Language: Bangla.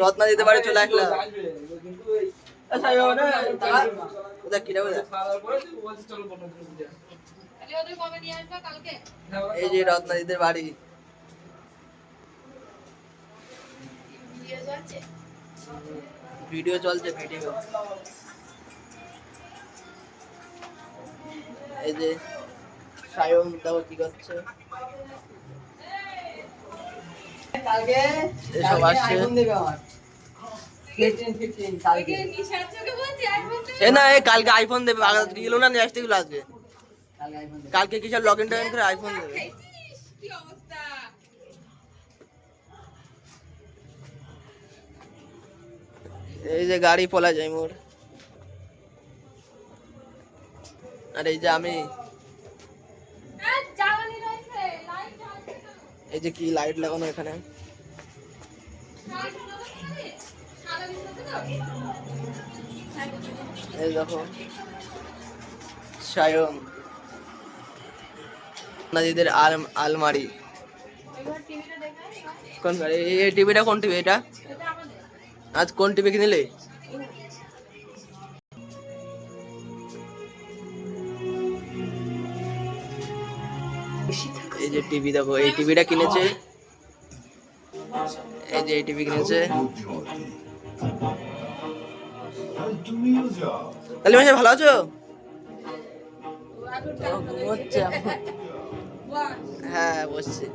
রত্না দিতে চলে আসলাম। আচ্ছা পরে চলো হ্যাঁ, ওরা এই যে রত্নাদিদের বাড়ি ভিডিও চলছে ভিডিও। এই যে সায়ন দেখো কি করছে কালকে এসব কালকে আসছে। আইফোন দেবে আমার 15 15 কালকে নিশার চোখে এ না এই কালকে আইফোন দেবে। আগে গেলো না নিয়ে আসতে গেলো আজকে কালকে কিসের লগ ইন টগ করে আইফোন দেবে? এই যে গাড়ি পলা যায় মোর। আর এই যে আমি এই যে কি লাইট লাগানো এখানে? এই দেখো। সায়ন। নাজিদের আল আলমারি। কোন এই টিভিটা কোন টিভি এটা? আজ কোন টিভি কিনলে? এই যে টিভি দেখো এই টিভিটা কিনেছে। এই যে এই টিভি কিনেছে। তাহলে মাসে ভালো আছো? হ্যাঁ বসছি।